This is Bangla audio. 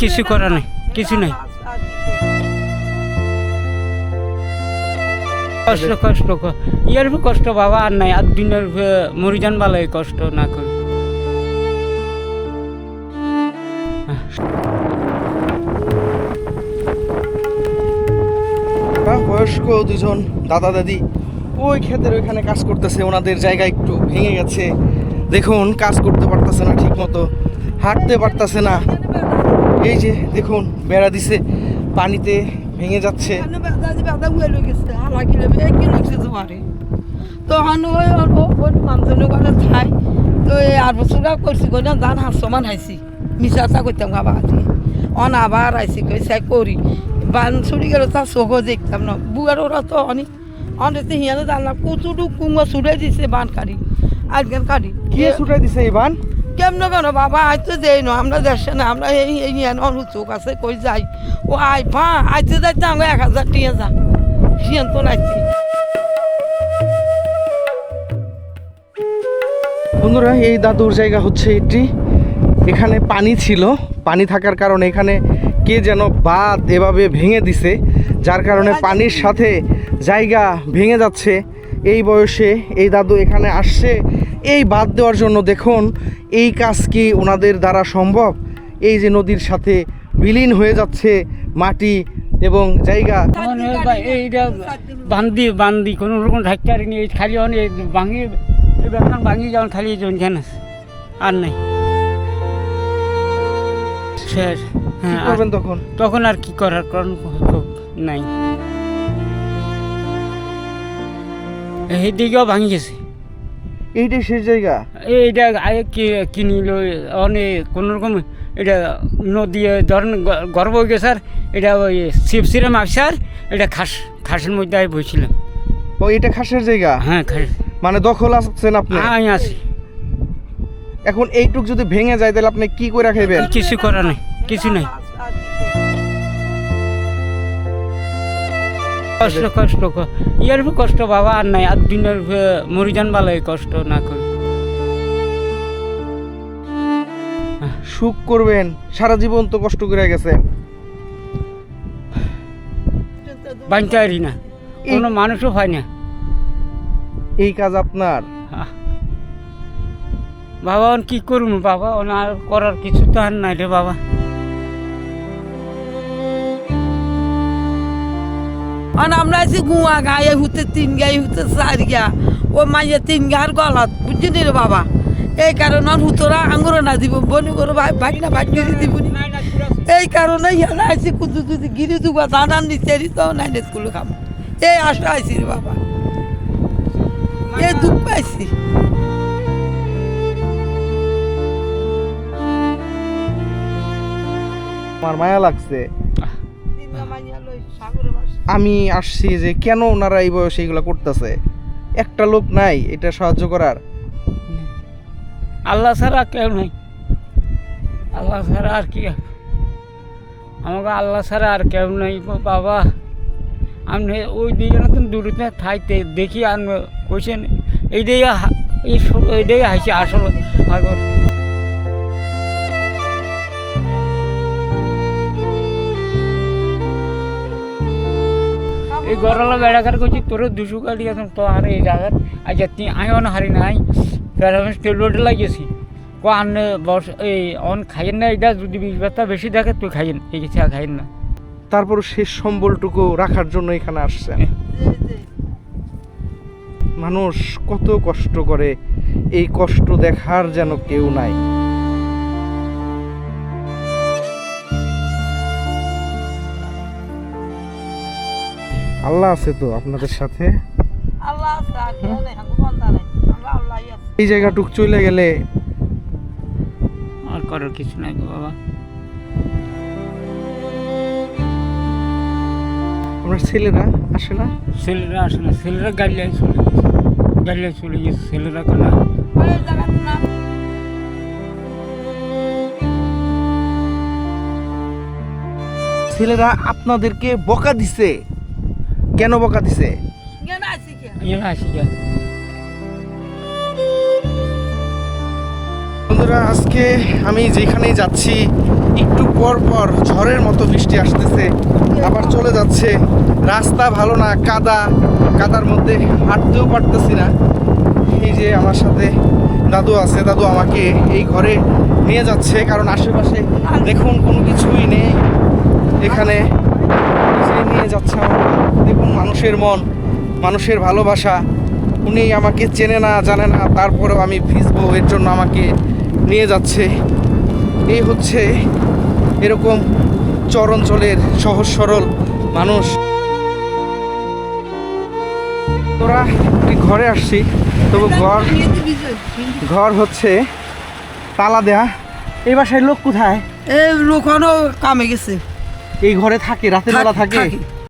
কিছু করা নেই, কিছু নেই। কষ্ট কষ্ট ইয়ার কষ্ট বাবা, আর নাই। আর দিনের মরিজান বালাই কষ্ট না করি। বয়স্ক দুজন দাদা, দাদি, ওই ক্ষেতের ওইখানে কাজ করতেছে, ওনাদের জায়গা একটু ভেঙে গেছে। দেখুন, কাজ করতে পারতেছে না ঠিক মতো হাঁটতে পারতেছে না। এই যে দেখুন বেড়া দিছে পানিতে ভেঙে যাচ্ছে। তখন ওই ওই মানুষজনের ঘরে থাই তো এই আর বছর করছি কই না ধান হাঁস সমান হাইছি। মিশাটা করতাম খাবা হাতি অন আবার আইসি কই সাই করি। বান ছুরি গেল তার চোখও দেখতাম না। বুয়ার ওরা তো অনেক অনেক হিয়ানো জানলাম কুচুটু কুঙ্গো ছুটে দিছে বান কাটি আজকাল কাটি কে ছুটাই দিছে এই বান? কেমন কেন? বাবা আজ তো দেই না আমরা দেশে না আমরা এই এই হিয়ানো চোখ আছে কই যাই? ও আই ভা আইতে যাইতে আমরা এক হাজার টিয়া যা। হিয়ান তো নাইছি বন্ধুরা এই দাদুর জায়গা হচ্ছে এটি। এখানে পানি ছিল পানি থাকার কারণে এখানে কে যেন বাঁধ এভাবে ভেঙে দিছে যার কারণে পানির সাথে জায়গা ভেঙে যাচ্ছে। এই বয়সে এই দাদু এখানে আসছে এই বাদ দেওয়ার জন্য দেখুন এই কাজ কি ওনাদের দ্বারা সম্ভব? এই যে নদীর সাথে বিলীন হয়ে যাচ্ছে মাটি এবং জায়গা। এইটা বান্দি বান্দি কোনো রকম ঢাকতে পারিনি এই খালি অনেক ভাঙি বেখান ভাঙি যেমন খালি জনখান আর নাই। শেষ হ্যাঁ করবেন তখন? তখন আর কি করার কারণ নাই। এই দিকেও ভাঙি গেছে। এইটাই শেষ জায়গা? এইটা কিনিল অনেক কোনো রকম এটা নদী ধরেন গর্ব হয়ে গেছে আর এটা ওই শিবসিরে মাপসার এটা খাস খাসের মধ্যে আমি বইছিলাম ও এটা খাসের জায়গা? হ্যাঁ খাস। মানে দখল আছেন আপনি? আমি আছি। এখন এইটুক যদি ভেঙে যায় তাহলে আপনি কি করে খাইবেন? কিছু করা নেই কিছু নেই। কষ্ট কষ্ট ইয়ার কষ্ট বাবা আর নাই আর দিনের মরিজান বালাই কষ্ট না করি সুখ করবেন সারা জীবন তো কষ্ট করে গেছে পারি না কোনো মানুষও হয় না। এই কাজ আপনার। বাবা কি করুন বাবা ওনার করার কিছু তো আর নাই রে বাবা। আর আমরা আছি গুয়া গায়ে হুতে, তিন গায়ে হুতে, চার গা ও মাইয়ে তিন গার গলাত, বুঝলি রে বাবা? এই কারণে হুতরা আঙ্গুর না দিব, বনি করে ভাই ভাগ না ভাগ করে দিব এই কারণে ইয়ারা আইসি কুদু কুদু গিরি দুবা দানান নিচে তো নাই স্কুল খাম। এই আশা আইসি রে বাবা। এই দুঃখ পাইছি। আমার মায়া লাগছে। আমি আসছি যে কেন ওনারা এই বয়সে এগুলো করতেছে? একটা লোক নাই, এটা সাহায্য করার। আল্লাহ ছাড়া কেউ নেই। আল্লাহ ছাড়া আর কি আমাকে আল্লাহ ছাড়া আর কেউ নেই বাবা। আমি ওই দিকে না তুমি দূরতে থাকতে দেখি আর কইছেন, এই হা- এই এই হাসি আসলে এই গরলা বেড়াকার করছি তোর দুশো গাড়ি এখন তো আর এই জায়গার আচ্ছা তুই আয় অন হারি নাই। তার আমি স্টেল রোডে লাগিয়েছি। কো আন বস এই অন খাইয়েন না এটা যদি বিষ ব্যথা বেশি দেখে তুই খাইয়েন এই কিছু খাইয়েন না। তারপর শেষ সম্বলটুকু রাখার জন্য এখানে আসছেন। মানুষ কত কষ্ট করে এই কষ্ট দেখার যেন কেউ নাই। আল্লাহ আছে তো আপনাদের সাথে। আল্লাহ আছে আছে। এই জায়গাটুক চলে গেলে আর করার কিছু নাই গো বাবা। আমরা ছেলেরা আসে না? ছেলেরা আসে না ছেলেরা গাড়িয়ায় চলে গেছে। গাড়িয়ায় চলে গেছে ছেলেরা কেন? ছেলেরা আপনাদেরকে বকা দিছে। কেন বকা দিছে? বন্ধুরা আজকে আমি যেখানেই যাচ্ছি একটু পর পর ঝড়ের মতো বৃষ্টি আসতেছে। আবার চলে যাচ্ছে। রাস্তা ভালো না কাদা। কাদার মধ্যে হাঁটতেও পারতেছি না। এই যে আমার সাথে দাদু আছে দাদু আমাকে এই ঘরে নিয়ে যাচ্ছে কারণ আশেপাশে দেখুন কোনো কিছুই নেই এখানে। এই নিয়ে যাচ্ছে দেখুন মানুষের মন, মানুষের ভালোবাসা। উনি আমাকে চেনে না, জানে না, তারপরেও আমি ভিজবো, এর জন্য আমাকে নিয়ে যাচ্ছে। এই হচ্ছে এরকম চর অঞ্চলের সহজ সরল মানুষ। তোরা একটি ঘরে আসছি, তবু ঘর ঘর হচ্ছে তালা দেয়া। এই বাসায় লোক কোথায়? এই লোকনও কামে গেছে। এই ঘরে থাকে রাতের বেলা থাকে থাকে।